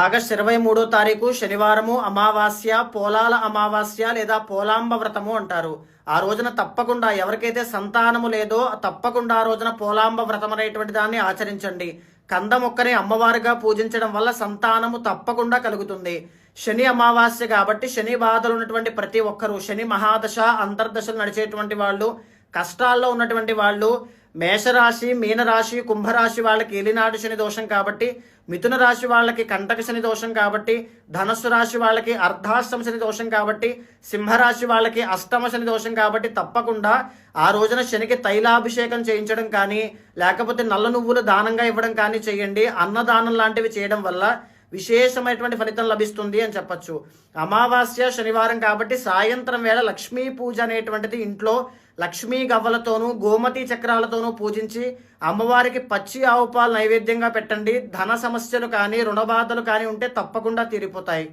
August ఇరవై మూడో తారీఖు శనివారము అమావాస్య పోలాల అమావాస్య లేదా పోలాంబ వ్రతము అంటారు. ఆ రోజున తప్పకుండా ఎవరికైతే సంతానము లేదో తప్పకుండా ఆ రోజున పోలాంబ వ్రతం అనేటువంటి దాన్ని ఆచరించండి. కంద మొక్కని అమ్మవారిగా పూజించడం వల్ల సంతానము తప్పకుండా కలుగుతుంది. శని అమావాస్య కాబట్టి శని బాధలు ఉన్నటువంటి ప్రతి ఒక్కరూ శని మహాదశ అంతర్దశలు నడిచేటువంటి వాళ్ళు కష్టాల్లో ఉన్నటువంటి వాళ్ళు మేషరాశి మీనరాశి కుంభరాశి వాళ్ళకి ఏలినాటి శని దోషం కాబట్టి మిథున రాశి వాళ్ళకి కంటక శని దోషం కాబట్టి ధనస్సు రాశి వాళ్ళకి అర్ధాష్టమ శని దోషం కాబట్టి సింహరాశి వాళ్ళకి అష్టమ శని దోషం కాబట్టి తప్పకుండా ఆ రోజున శనికి తైలాభిషేకం చేయించడం కానీ లేకపోతే నల్ల నువ్వులు దానంగా ఇవ్వడం కానీ చేయండి. అన్నదానం లాంటివి చేయడం వల్ల విశేషమైనటువంటి ఫలితం లభిస్తుంది అని చెప్పొచ్చు. అమావాస్య శనివారం కాబట్టి సాయంత్రం వేళ లక్ష్మీ పూజ అనేటువంటిది ఇంట్లో లక్ష్మీ గవ్వలతోనూ గోమతి చక్రాలతోనూ పూజించి అమ్మవారికి పచ్చి ఆవు పాలు నైవేద్యంగా పెట్టండి. ధన సమస్యలు కానీ రుణబాధలు కానీ ఉంటే తప్పకుండా తీరిపోతాయి.